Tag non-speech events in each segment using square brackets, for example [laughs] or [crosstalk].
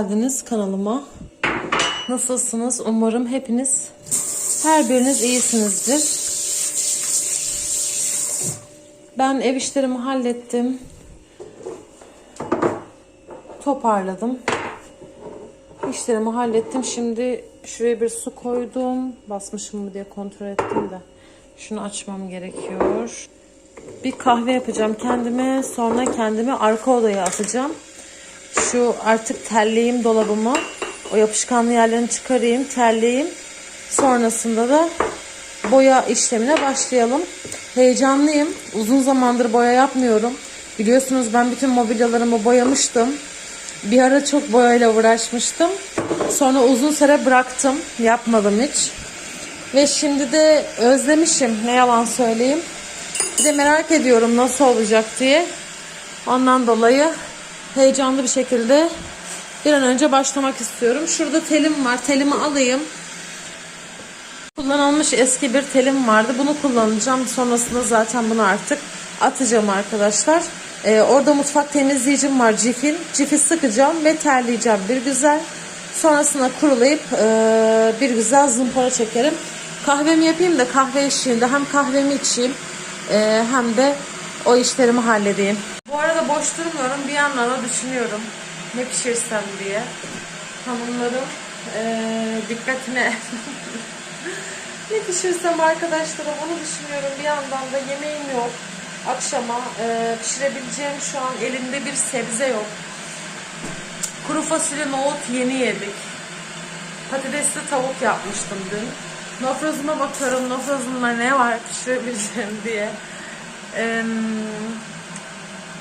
Geldiniz kanalıma. Nasılsınız? Umarım hepiniz her biriniz iyisinizdir. Ben ev işlerimi hallettim. Toparladım. İşlerimi hallettim. Şimdi şuraya bir su koydum. Basmışım mı diye kontrol ettim de. Şunu açmam gerekiyor. Bir kahve yapacağım kendime. Sonra kendimi arka odaya atacağım. Şu artık terleyeyim dolabımı. O yapışkanlı yerlerini çıkarayım, terleyeyim. Sonrasında da boya işlemine başlayalım. Heyecanlıyım. Uzun zamandır boya yapmıyorum. Biliyorsunuz ben bütün mobilyalarımı boyamıştım. Bir ara çok boyayla uğraşmıştım. Sonra uzun süre bıraktım. Yapmadım hiç. Ve şimdi de özlemişim. Ne yalan söyleyeyim. Bir de merak ediyorum nasıl olacak diye. Ondan dolayı heyecanlı bir şekilde bir an önce başlamak istiyorum. Şurada telim var. Telimi alayım. Kullanılmış eski bir telim vardı. Bunu kullanacağım. Sonrasında zaten bunu artık atacağım arkadaşlar. Ee, orada mutfak temizleyicim var Cif'in. Cif'i sıkacağım ve terleyeceğim bir güzel. Sonrasında kurulayıp e, bir güzel zımpara çekerim. Kahvemi yapayım da kahve eşliğinde hem kahvemi içeyim e, hem de o işlerimi halledeyim. Bu arada boş durmuyorum. Bir yandan da düşünüyorum ne pişirsem diye. Hanımların e, dikkatine [laughs] ne pişirsem arkadaşlarım onu düşünüyorum. Bir yandan da yemeğim yok. Akşama e, pişirebileceğim şu an elimde bir sebze yok. Kuru fasulye nohut yeni yedik. Patatesli tavuk yapmıştım dün. Nofrazıma bakıyorum nofrazımda ne var pişirebileceğim diye. Eee,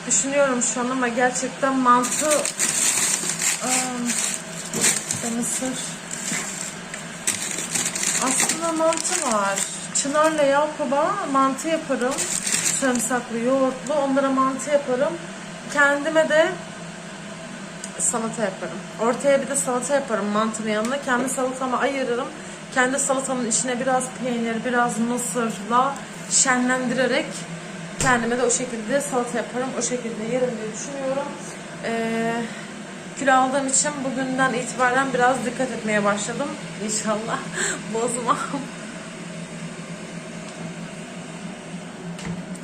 düşünüyorum şu an ama gerçekten mantı ve mısır aslında mantı var. Çınarla Yakup'a mantı yaparım. Sarımsaklı, yoğurtlu. Onlara mantı yaparım. Kendime de salata yaparım. Ortaya bir de salata yaparım mantının yanına. Kendi salatamı ayırırım. Kendi salatamın içine biraz peynir, biraz mısırla şenlendirerek kendime de o şekilde salata yaparım. O şekilde yerim diye düşünüyorum. Ee, kilo aldığım için bugünden itibaren biraz dikkat etmeye başladım. [laughs] İnşallah bozmam.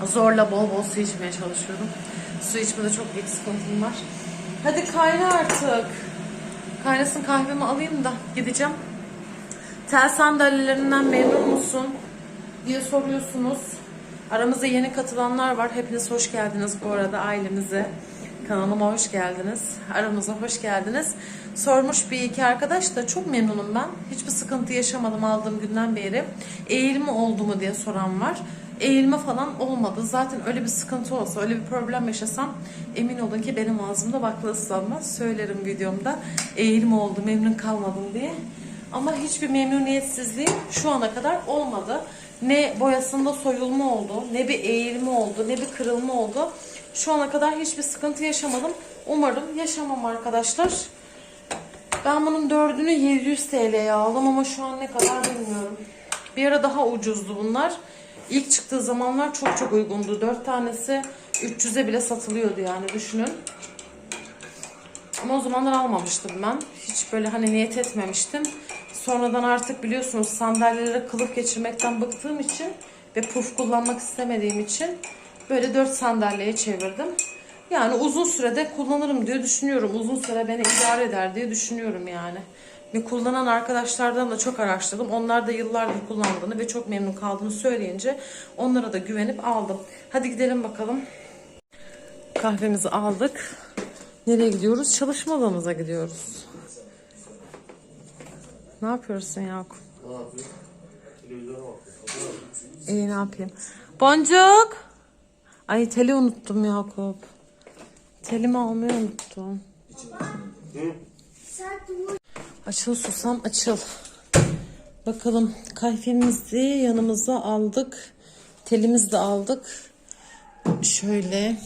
Zorla bol bol su içmeye çalışıyorum. Su içmede çok büyük sıkıntım var. Hadi kayna artık. Kaynasın kahvemi alayım da gideceğim. Tel sandalyelerinden memnun musun? diye soruyorsunuz. Aramıza yeni katılanlar var. Hepiniz hoş geldiniz bu arada ailemize. Kanalıma hoş geldiniz. Aramıza hoş geldiniz. Sormuş bir iki arkadaş da çok memnunum ben. Hiçbir sıkıntı yaşamadım aldığım günden beri. Eğilme oldu mu diye soran var. Eğilme falan olmadı. Zaten öyle bir sıkıntı olsa, öyle bir problem yaşasam emin olun ki benim ağzımda bakla ıslanmaz. Söylerim videomda eğilme oldu, memnun kalmadım diye. Ama hiçbir memnuniyetsizliğim şu ana kadar olmadı. Ne boyasında soyulma oldu, ne bir eğilme oldu, ne bir kırılma oldu. Şu ana kadar hiçbir sıkıntı yaşamadım. Umarım yaşamam arkadaşlar. Ben bunun dördünü 700 TL'ye aldım ama şu an ne kadar bilmiyorum. Bir ara daha ucuzdu bunlar. İlk çıktığı zamanlar çok çok uygundu. 4 tanesi 300'e bile satılıyordu yani düşünün. Ama o zamanlar almamıştım ben. Hiç böyle hani niyet etmemiştim. Sonradan artık biliyorsunuz sandalyelere kılıf geçirmekten bıktığım için ve puf kullanmak istemediğim için böyle 4 sandalyeye çevirdim. Yani uzun sürede kullanırım diye düşünüyorum. Uzun süre beni idare eder diye düşünüyorum yani. Ve kullanan arkadaşlardan da çok araştırdım. Onlar da yıllardır kullandığını ve çok memnun kaldığını söyleyince onlara da güvenip aldım. Hadi gidelim bakalım. Kahvemizi aldık. Nereye gidiyoruz? Çalışma odamıza gidiyoruz. Ne yapıyorsun Yakup? Ne yapıyor? Televizyona bakıyor. İyi ne yapayım? Boncuk! Ay teli unuttum Yakup. Telimi almayı unuttum. Açıl susam açıl. Bakalım kahvemizi yanımıza aldık. Telimizi de aldık. Şöyle.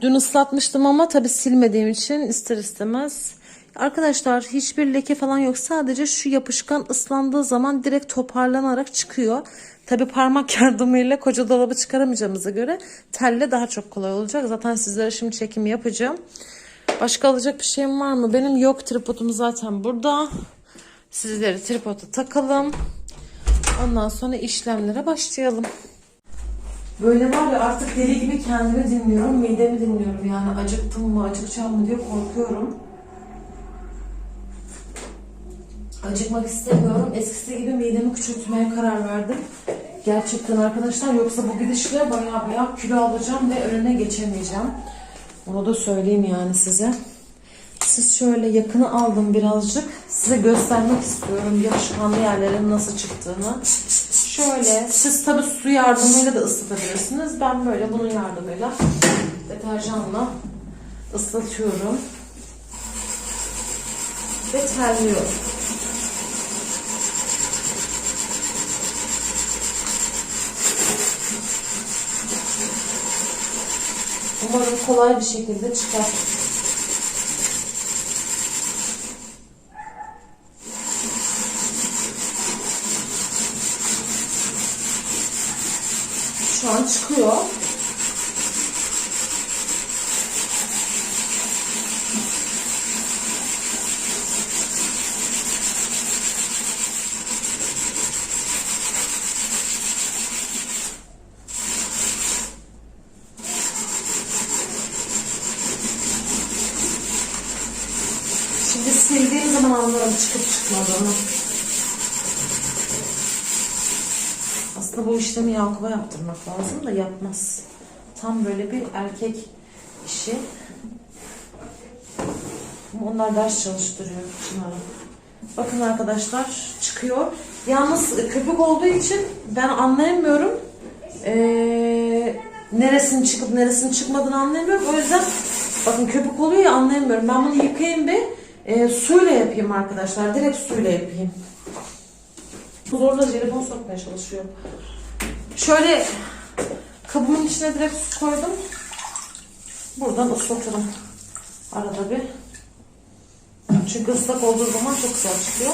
Dün ıslatmıştım ama tabi silmediğim için ister istemez. Arkadaşlar hiçbir leke falan yok. Sadece şu yapışkan ıslandığı zaman direkt toparlanarak çıkıyor. Tabi parmak [laughs] yardımıyla koca dolabı çıkaramayacağımıza göre telle daha çok kolay olacak. Zaten sizlere şimdi çekimi yapacağım. Başka alacak bir şeyim var mı? Benim yok tripodum zaten burada. Sizleri tripoda takalım. Ondan sonra işlemlere başlayalım. Böyle var ya artık deli gibi kendimi dinliyorum, midemi dinliyorum. Yani acıktım mı, acıkacağım mı diye korkuyorum. Acıkmak istemiyorum. Eskisi gibi midemi küçültmeye karar verdim. Gerçekten arkadaşlar yoksa bu gidişle baya baya kilo alacağım ve önüne geçemeyeceğim. Onu da söyleyeyim yani size. Siz şöyle yakını aldım birazcık. Size göstermek istiyorum yapışkanlı yerlerin nasıl çıktığını. Şöyle siz tabi su yardımıyla da ısıtabilirsiniz. Ben böyle bunun yardımıyla deterjanla ıslatıyorum. Ve terliyorum. Umarım kolay bir şekilde çıkar. Şu an çıkıyor. Şimdi sildiğim zaman anlarım çıkıp çıkmadığını. Aslında bu işlemi Yakup'a yaptırmak lazım da yapmaz. Tam böyle bir erkek işi. Onlar ders çalıştırıyor Çınar'a. Bakın arkadaşlar çıkıyor. Yalnız köpük olduğu için ben anlayamıyorum. Ee, neresinin çıkıp neresinin çıkmadığını anlayamıyorum. O yüzden bakın köpük oluyor ya anlayamıyorum. Ben bunu yıkayayım bir e, suyla yapayım arkadaşlar. Direkt suyla yapayım. Zorla jelibon sokmaya çalışıyor. Şöyle kabımın içine direkt su koydum. Buradan ıslatırım. Arada bir. Çünkü ıslak olduğu zaman çok güzel çıkıyor.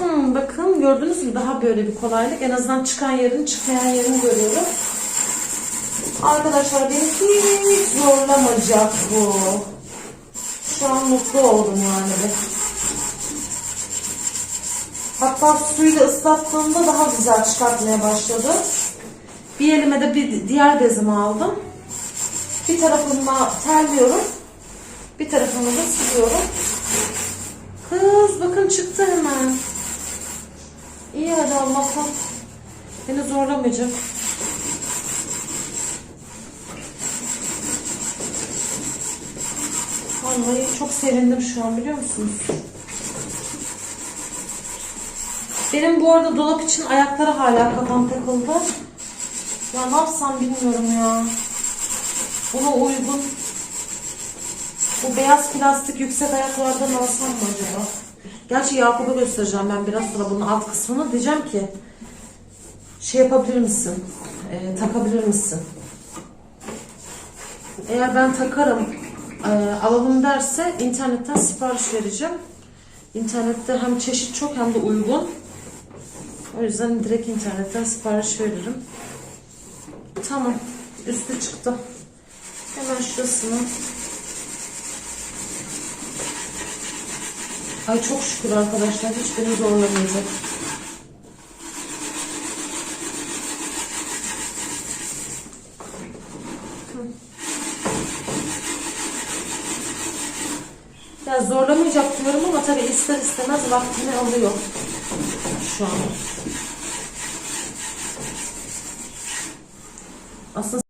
Hmm, bakın gördünüz mü daha böyle bir kolaylık. En azından çıkan yerin çıkmayan yerini görüyorum. Arkadaşlar beni hiç zorlamayacak bu. Şu an mutlu oldum yani. de. Hatta suyla ıslattığımda daha güzel çıkartmaya başladı. Bir elime de bir diğer bezimi aldım. Bir tarafıma terliyorum. Bir tarafını da siliyorum. Kız bakın çıktı hemen. İyi hadi Allah'ım. Beni zorlamayacak. Vallahi çok sevindim şu an biliyor musunuz? Benim bu arada dolap için ayakları hala kafam takıldı. Ya ne yapsam bilmiyorum ya. Buna uygun. Bu beyaz plastik yüksek ayaklardan alsam mı acaba? Gerçi Yakup'a göstereceğim ben biraz sonra bunun alt kısmını. Diyeceğim ki şey yapabilir misin? Ee, takabilir misin? Eğer ben takarım e, alalım derse internetten sipariş vereceğim. İnternette hem çeşit çok hem de uygun. O yüzden direkt internetten sipariş veririm. Tamam. Üstü çıktı. Hemen şurasını. Ay çok şükür arkadaşlar. Hiç beni zorlamayacak. Zorlamayacak diyorum ama tabii ister istemez vaktini alıyor şu an. Aslında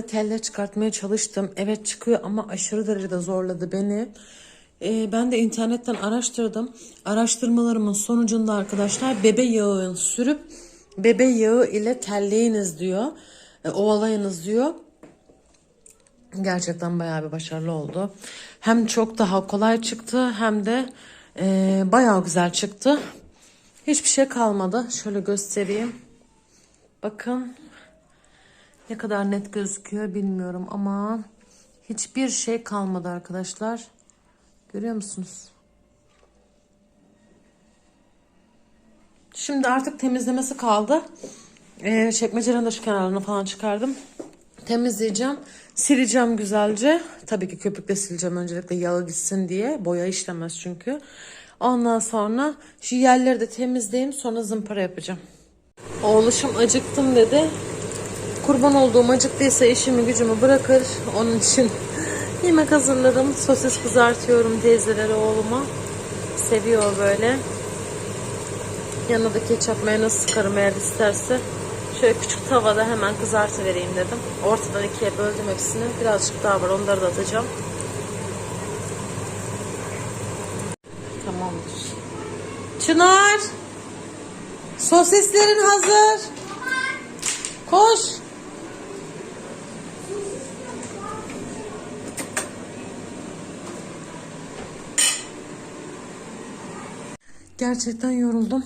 şekilde teller çıkartmaya çalıştım. Evet çıkıyor ama aşırı derecede zorladı beni. Ee, ben de internetten araştırdım. Araştırmalarımın sonucunda arkadaşlar bebe yağı sürüp bebe yağı ile telleyiniz diyor. E, ovalayınız diyor. Gerçekten bayağı bir başarılı oldu. Hem çok daha kolay çıktı hem de e, bayağı güzel çıktı. Hiçbir şey kalmadı. Şöyle göstereyim. Bakın ne kadar net gözüküyor bilmiyorum ama hiçbir şey kalmadı arkadaşlar. Görüyor musunuz? Şimdi artık temizlemesi kaldı. Ee, çekmecelerin de şu kenarlarını falan çıkardım. Temizleyeceğim. Sileceğim güzelce. Tabii ki köpükle sileceğim öncelikle yağı gitsin diye. Boya işlemez çünkü. Ondan sonra şu yerleri de temizleyeyim. Sonra zımpara yapacağım. Oğluşum acıktım dedi. Kurban olduğum acıktıysa işimi gücümü bırakır. Onun için [laughs] yemek hazırladım. Sosis kızartıyorum teyzelere oğluma. Seviyor böyle. Yanına da ketçap mayonez sıkarım eğer isterse. Şöyle küçük tavada hemen kızartı vereyim dedim. Ortadan ikiye böldüm hepsini. Birazcık daha var onları da atacağım. Tamamdır. Çınar! Sosislerin hazır. Koş. Gerçekten yoruldum.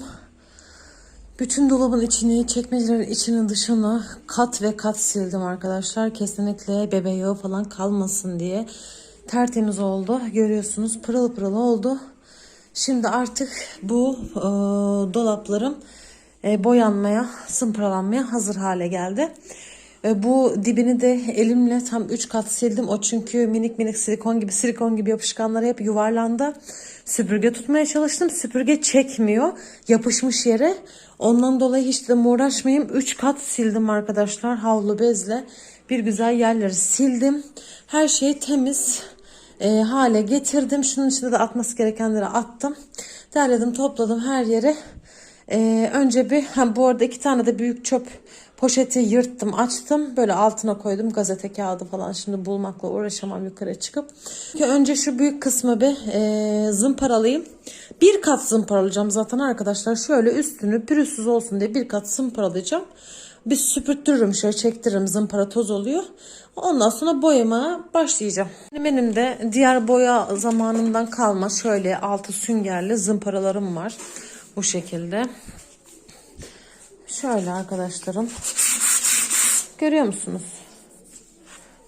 Bütün dolabın içini, çekmecelerin içini dışını kat ve kat sildim arkadaşlar. Kesinlikle bebe yağı falan kalmasın diye. Tertemiz oldu. Görüyorsunuz pırıl pırıl oldu. Şimdi artık bu e, dolaplarım e, boyanmaya, sımpıralanmaya hazır hale geldi. E, bu dibini de elimle tam 3 kat sildim. O çünkü minik minik silikon gibi silikon gibi yapışkanları hep yuvarlandı. Süpürge tutmaya çalıştım. Süpürge çekmiyor. Yapışmış yere. Ondan dolayı hiç de uğraşmayayım. 3 kat sildim arkadaşlar havlu bezle. Bir güzel yerleri sildim. Her şey temiz e, hale getirdim. Şunun içinde de atması gerekenleri attım. Derledim topladım her yere. E, önce bir ha, bu arada iki tane de büyük çöp poşeti yırttım açtım. Böyle altına koydum gazete kağıdı falan. Şimdi bulmakla uğraşamam yukarı çıkıp. Önce şu büyük kısmı bir e, zımparalayayım. Bir kat zımparalayacağım zaten arkadaşlar. Şöyle üstünü pürüzsüz olsun diye bir kat zımparalayacağım. Bir süpürtürürüm şöyle çektiririm zımpara toz oluyor. Ondan sonra boyamaya başlayacağım. Benim de diğer boya zamanından kalma şöyle altı süngerli zımparalarım var. Bu şekilde. Şöyle arkadaşlarım. Görüyor musunuz?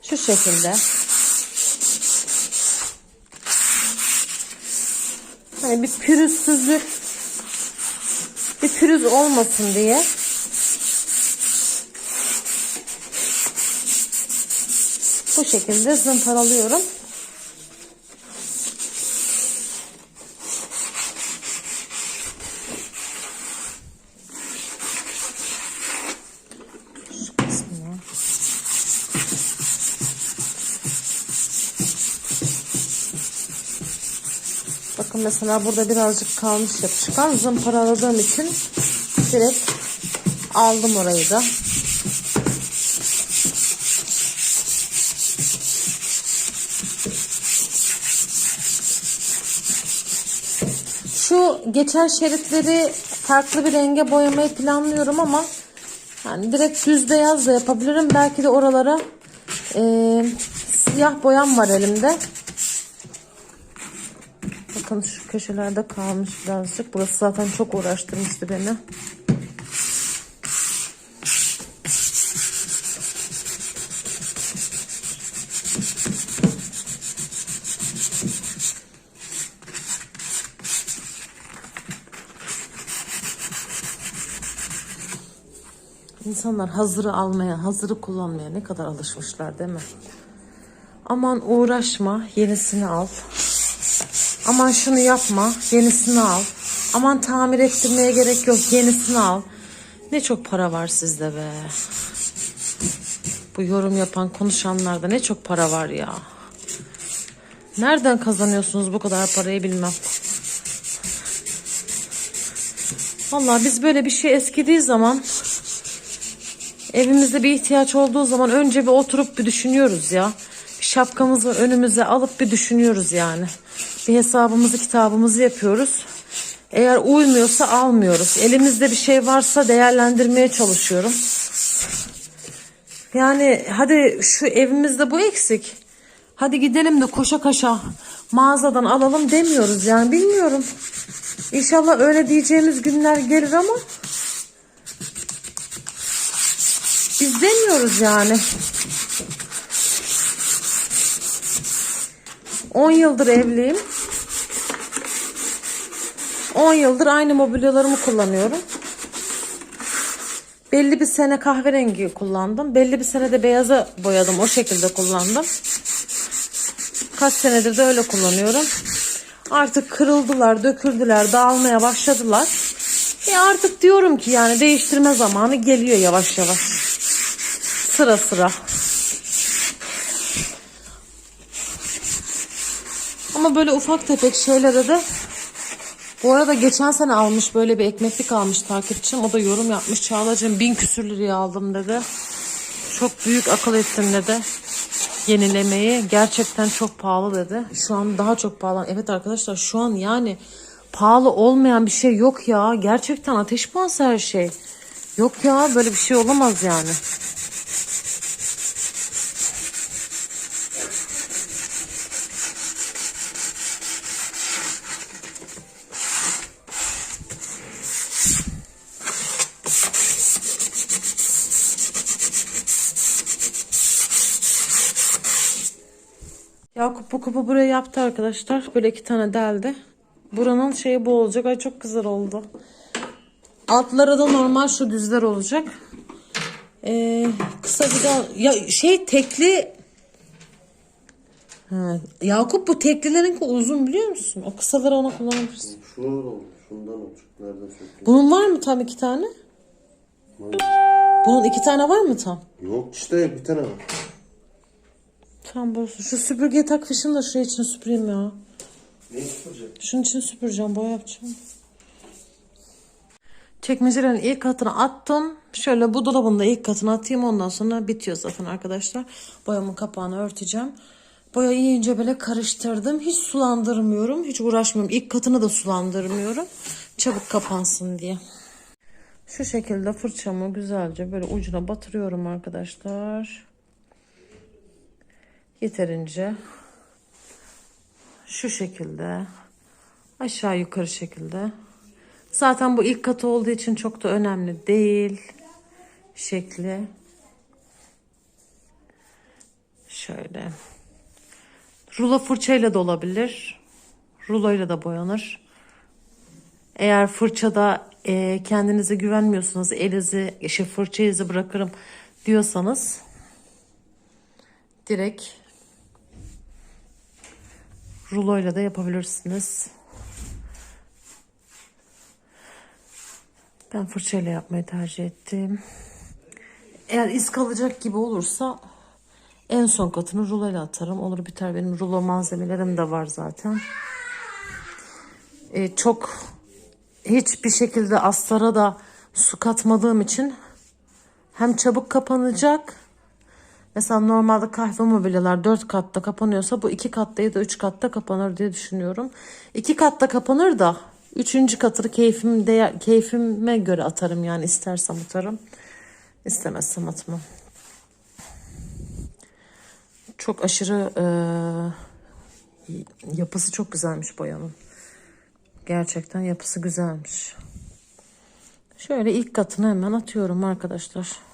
Şu şekilde. Hani bir pürüzsüzlük bir pürüz olmasın diye bu şekilde zımparalıyorum. Mesela burada birazcık kalmış yapışkan zımparaladığım için direkt aldım orayı da. Şu geçen şeritleri farklı bir renge boyamayı planlıyorum ama yani direkt düz beyaz da yapabilirim. Belki de oralara e, siyah boyam var elimde. Bakın şu köşelerde kalmış birazcık. Burası zaten çok uğraştırmıştı beni. İnsanlar hazırı almaya, hazırı kullanmaya ne kadar alışmışlar değil mi? Aman uğraşma, yenisini al. Aman şunu yapma, yenisini al. Aman tamir ettirmeye gerek yok, yenisini al. Ne çok para var sizde be. Bu yorum yapan, konuşanlarda ne çok para var ya. Nereden kazanıyorsunuz bu kadar parayı bilmem. Vallahi biz böyle bir şey eskidiği zaman Evimizde bir ihtiyaç olduğu zaman önce bir oturup bir düşünüyoruz ya. Bir şapkamızı önümüze alıp bir düşünüyoruz yani. Bir hesabımızı kitabımızı yapıyoruz. Eğer uymuyorsa almıyoruz. Elimizde bir şey varsa değerlendirmeye çalışıyorum. Yani hadi şu evimizde bu eksik. Hadi gidelim de koşa koşa mağazadan alalım demiyoruz yani bilmiyorum. İnşallah öyle diyeceğimiz günler gelir ama biz demiyoruz yani. 10 yıldır evliyim. 10 yıldır aynı mobilyalarımı kullanıyorum. Belli bir sene kahverengi kullandım. Belli bir sene de beyaza boyadım. O şekilde kullandım. Kaç senedir de öyle kullanıyorum. Artık kırıldılar, döküldüler, dağılmaya başladılar. E artık diyorum ki yani değiştirme zamanı geliyor yavaş yavaş. Sıra sıra. Ama böyle ufak tefek şeylere de bu arada geçen sene almış böyle bir ekmeklik almış takipçim. O da yorum yapmış. Çağla'cığım bin küsür liraya aldım dedi. Çok büyük akıl ettin dedi. Yenilemeyi gerçekten çok pahalı dedi. Şu an daha çok pahalı. Evet arkadaşlar şu an yani pahalı olmayan bir şey yok ya. Gerçekten ateş pahası her şey. Yok ya böyle bir şey olamaz yani. Bu kupu buraya yaptı arkadaşlar. Böyle iki tane deldi. Buranın şeyi bu olacak. Ay çok güzel oldu. Altları da normal şu düzler olacak. Ee, kısa bir daha ya şey tekli ha, Yakup bu teklilerinki uzun biliyor musun? O kısaları ona kullanabilirsin. Şuradan oldu. Şundan olacak. Nereden söktün? Bunun var mı tam iki tane? Bunun iki tane var mı tam? Yok işte bir tane var. Tamam bu şu süpürgeyi takmışım da şuraya içine süpüreyim ya. Ne süpürecek? Şunun için süpüreceğim, boya yapacağım. Çekmecelerin ilk katını attım. Şöyle bu dolabın da ilk katını atayım. Ondan sonra bitiyor zaten arkadaşlar. Boyamın kapağını örteceğim. Boya iyice böyle karıştırdım. Hiç sulandırmıyorum. Hiç uğraşmıyorum. İlk katını da sulandırmıyorum. Çabuk kapansın diye. Şu şekilde fırçamı güzelce böyle ucuna batırıyorum arkadaşlar. Yeterince şu şekilde aşağı yukarı şekilde. Zaten bu ilk katı olduğu için çok da önemli değil şekli. Şöyle. Rulo fırçayla da olabilir. Ruloyla da boyanır. Eğer fırçada e, kendinize güvenmiyorsanız elinizi, işte fırça izi bırakırım diyorsanız direkt ruloyla da yapabilirsiniz. Ben fırçayla yapmayı tercih ettim. Eğer iz kalacak gibi olursa en son katını ruloyla atarım. Olur biter benim rulo malzemelerim de var zaten. Ee, çok hiçbir şekilde astara da su katmadığım için hem çabuk kapanacak Mesela normalde kahve mobilyalar 4 katta kapanıyorsa bu 2 katta ya da 3 katta kapanır diye düşünüyorum. 2 katta kapanır da 3. katını keyfim değer, keyfime göre atarım yani istersem atarım. istemezsem atmam. Çok aşırı e, yapısı çok güzelmiş boyanın. Gerçekten yapısı güzelmiş. Şöyle ilk katını hemen atıyorum arkadaşlar.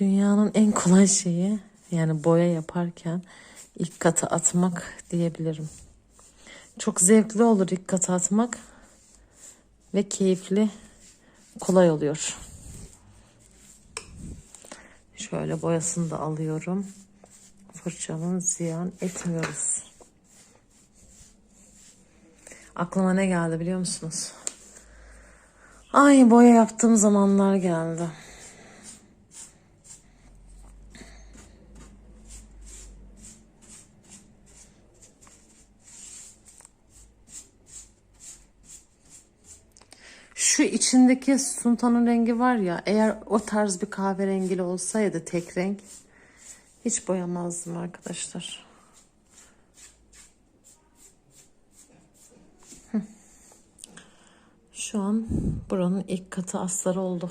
Dünyanın en kolay şeyi yani boya yaparken ilk katı atmak diyebilirim. Çok zevkli olur ilk katı atmak ve keyifli, kolay oluyor. Şöyle boyasını da alıyorum. Fırçamın ziyan etmiyoruz. Aklıma ne geldi biliyor musunuz? Ay boya yaptığım zamanlar geldi. Şu içindeki suntanın rengi var ya eğer o tarz bir kahverengili olsaydı tek renk hiç boyamazdım arkadaşlar. Şu an buranın ilk katı astarı oldu.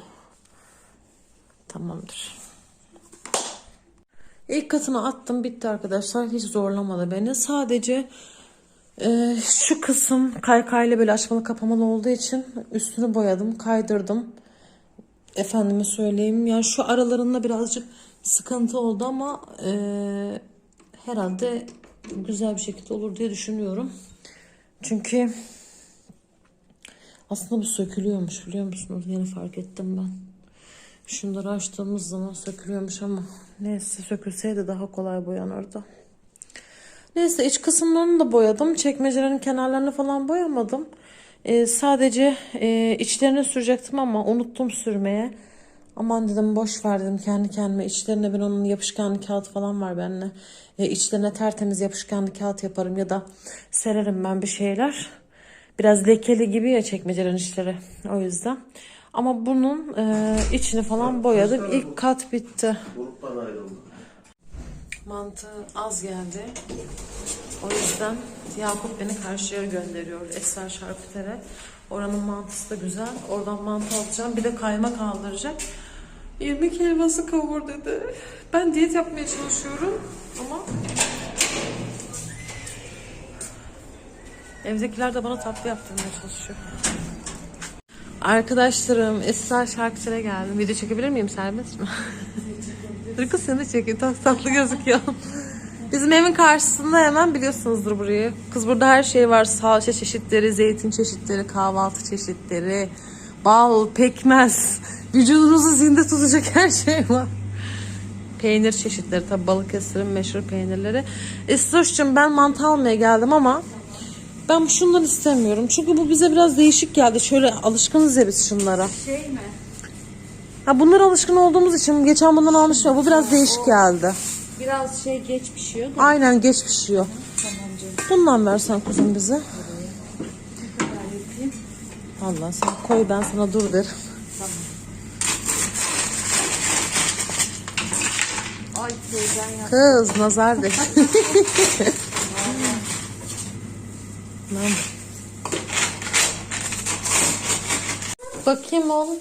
Tamamdır. İlk katını attım bitti arkadaşlar. Hiç zorlamadı beni. Sadece e, şu kısım kaykayla böyle açmalı kapamalı olduğu için üstünü boyadım, kaydırdım. Efendime söyleyeyim. Yani şu aralarında birazcık sıkıntı oldu ama e, herhalde güzel bir şekilde olur diye düşünüyorum. Çünkü aslında bu sökülüyormuş biliyor musunuz? Yeni fark ettim ben. Şunları açtığımız zaman sökülüyormuş ama neyse sökülseydi daha kolay boyanırdı. Neyse iç kısımlarını da boyadım. Çekmecelerin kenarlarını falan boyamadım. Ee, sadece e, içlerini sürecektim ama unuttum sürmeye. Aman dedim boş ver dedim kendi kendime. İçlerine ben onun yapışkanlı kağıt falan var benimle. E, içlerine tertemiz yapışkanlı kağıt yaparım ya da sererim ben bir şeyler. Biraz lekeli gibi ya çekmecelerin içleri. O yüzden. Ama bunun e, içini falan boyadım. İlk kat bitti. Gruptan ayrıldı. Mantı az geldi. O yüzden Yakup beni karşıya gönderiyor. Esra Şarküter'e. Oranın mantısı da güzel. Oradan mantı alacağım. Bir de kaymak aldıracak. İrmik helvası kavur dedi. Ben diyet yapmaya çalışıyorum ama evdekiler de bana tatlı yaptırmaya çalışıyor. Arkadaşlarım Esra Şarküter'e geldim. Video çekebilir miyim serbest mi? [laughs] Kız seni de çekeyim. Tatlı tatlı gözüküyor. Bizim evin karşısında hemen biliyorsunuzdur burayı. Kız burada her şey var. Salça çeşitleri, zeytin çeşitleri, kahvaltı çeşitleri, bal, pekmez. Vücudunuzu zinde tutacak her şey var. Peynir çeşitleri tabi Balıkesir'in meşhur peynirleri. Esroş'cum ben mantı almaya geldim ama ben şundan istemiyorum. Çünkü bu bize biraz değişik geldi. Şöyle alışkınız ya biz şunlara. Şey mi? Ha bunlara alışkın olduğumuz için geçen bundan almıştım. Bu biraz değişik geldi. Biraz şey geç pişiyor da. Aynen geç pişiyor. Bundan versen kuzum bize. Allah sen koy ben sana dur derim. Ay teyzen. Kız nazar de. [laughs] Bakayım oğlum.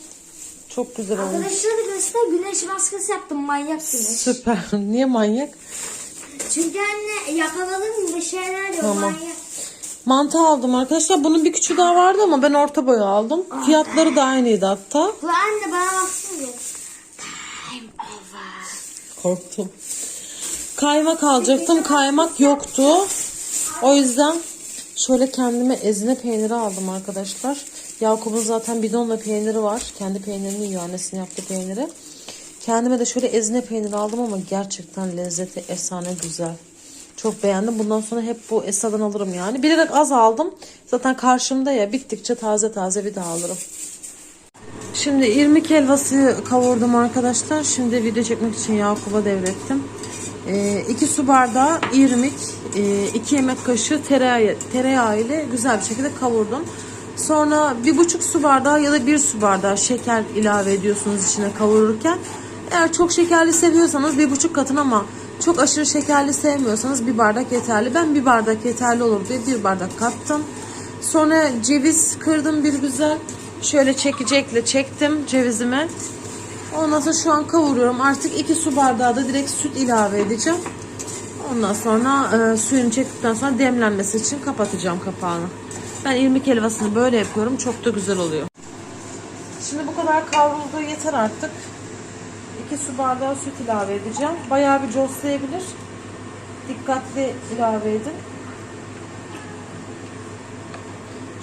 Çok güzel olmuş. Arkadaşlar göster güneş maskesi yaptım manyak güneş. Süper. [laughs] Niye manyak? Çünkü anne yakaladım bir şeyler yok Tamam. manyak. Mantı aldım arkadaşlar. Bunun bir küçüğü daha vardı ama ben orta boyu aldım. Fiyatları da aynıydı hatta. Bu anne bana baksın diye. Time over. Korktum. Kaymak alacaktım. Kaymak yoktu. O yüzden şöyle kendime ezine peyniri aldım arkadaşlar. Yakup'un zaten bidonla peyniri var. Kendi peynirini yiyor. Annesinin yaptığı peyniri. Kendime de şöyle ezine peyniri aldım ama gerçekten lezzeti efsane güzel. Çok beğendim. Bundan sonra hep bu Esra'dan alırım yani. Bilerek az aldım. Zaten karşımda ya bittikçe taze taze bir daha alırım. Şimdi irmik helvası kavurdum arkadaşlar. Şimdi video çekmek için Yakup'a devrettim. 2 su bardağı irmik, 2 yemek kaşığı tereyağı, tereyağı ile güzel bir şekilde kavurdum. Sonra bir buçuk su bardağı ya da bir su bardağı şeker ilave ediyorsunuz içine kavururken. Eğer çok şekerli seviyorsanız bir buçuk katın ama çok aşırı şekerli sevmiyorsanız bir bardak yeterli. Ben bir bardak yeterli olur diye bir bardak kattım. Sonra ceviz kırdım bir güzel. Şöyle çekecekle çektim cevizimi. Ondan sonra şu an kavuruyorum. Artık 2 su bardağı da direkt süt ilave edeceğim. Ondan sonra e, suyunu çektikten sonra demlenmesi için kapatacağım kapağını. Ben irmik helvasını böyle yapıyorum. Çok da güzel oluyor. Şimdi bu kadar kavrulduğu yeter artık. 2 su bardağı süt ilave edeceğim. Bayağı bir coslayabilir. Dikkatli ilave edin.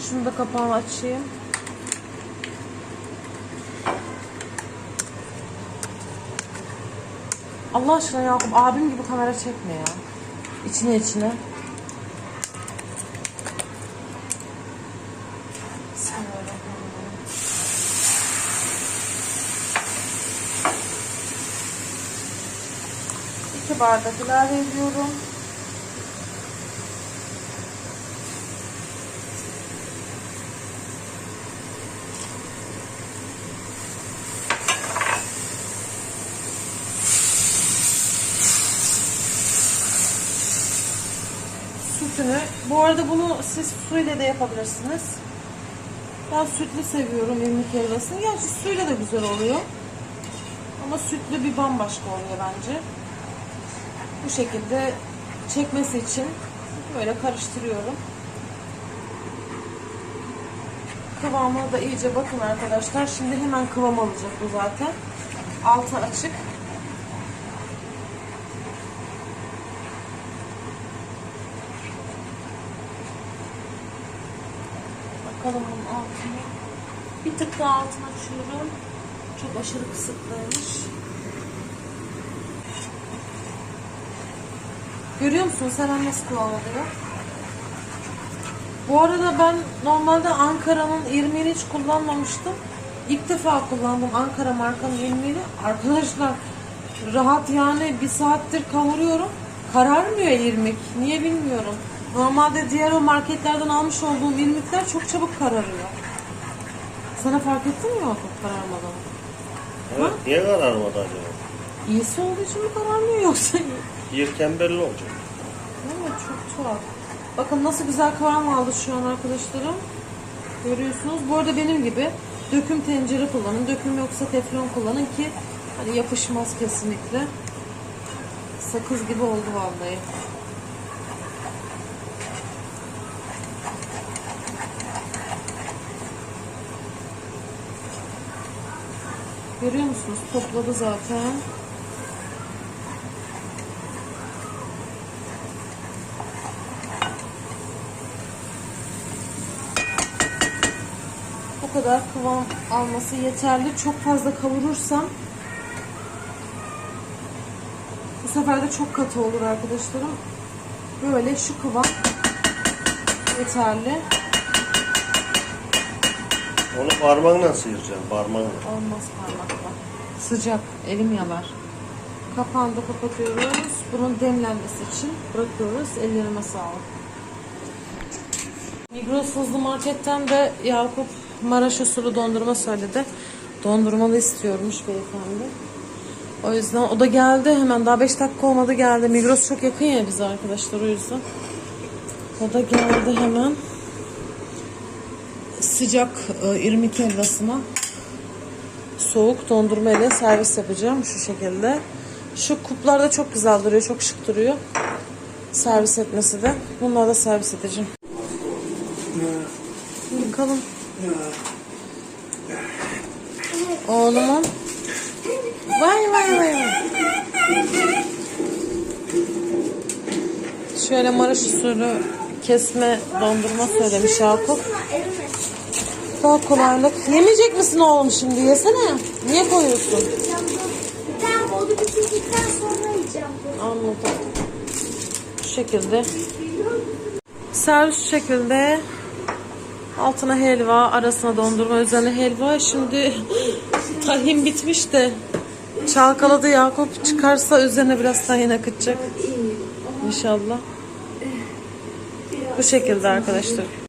Şunu da kapağını açayım. Allah aşkına Yakup abim gibi kamera çekme ya. İçine içine. bir bardak ilave ediyorum. sütünü. Bu arada bunu siz suyla da yapabilirsiniz. Ben sütlü seviyorum irmik helvasını. Gerçi suyla da güzel oluyor. Ama sütlü bir bambaşka oluyor bence. Bu şekilde çekmesi için böyle karıştırıyorum. Kıvamına da iyice bakın arkadaşlar. Şimdi hemen kıvam alacak bu zaten. Altı açık. Bakalım bunun altını. Bir tık daha altını açıyorum. Çok aşırı kısıtlıymış. Görüyor musunuz hemen nasıl kıvam alıyor? Bu arada ben normalde Ankara'nın irmiğini hiç kullanmamıştım. İlk defa kullandım Ankara markanın irmiğini. Arkadaşlar rahat yani bir saattir kavuruyorum. Kararmıyor irmik. Niye bilmiyorum. Normalde diğer o marketlerden almış olduğum irmikler çok çabuk kararıyor. Sana fark ettin mi o kararmadan? Evet, niye kararmadı acaba? İyisi olduğu için mi kararmıyor yoksa? Yerken belli olacak. Evet çok tuhaf. Bakın nasıl güzel kıvam aldı şu an arkadaşlarım. Görüyorsunuz. Bu arada benim gibi döküm tencere kullanın. Döküm yoksa teflon kullanın ki hani yapışmaz kesinlikle. Sakız gibi oldu vallahi. Görüyor musunuz? Topladı zaten. Kadar kıvam alması yeterli. Çok fazla kavurursam bu sefer de çok katı olur arkadaşlarım. Böyle şu kıvam yeterli. Onu parmağınla sıyıracaksın, parmağınla. Olmaz parmakla. Sıcak. Elim yalar. Kapağını da kapatıyoruz. Bunun demlenmesi için bırakıyoruz. Ellerime sağlık. Migros hızlı marketten de Yakup Maraş usulü dondurma söyledi. Dondurmalı istiyormuş beyefendi. O yüzden o da geldi hemen daha 5 dakika olmadı geldi. Migros çok yakın ya bize arkadaşlar o yüzden. O da geldi hemen. Sıcak e, irmik helvasına soğuk dondurma ile servis yapacağım şu şekilde. Şu kuplar da çok güzel duruyor, çok şık duruyor. Servis etmesi de. Bunları da servis edeceğim. Bakalım. Oğlumun. Vay vay vay. Şöyle Maraş usulü kesme dondurma söylemiş Yakup. Daha kolaylık. Yemeyecek misin oğlum şimdi? Yesene. Niye koyuyorsun? Ben onu bitirdikten sonra yiyeceğim. Anladım. Bu şekilde. Servis şekilde. Altına helva, arasına dondurma, üzerine helva. Şimdi [laughs] tahin bitmiş de çalkaladı Yakup. Çıkarsa üzerine biraz tahin akıtacak. İnşallah. Bu şekilde arkadaşlar.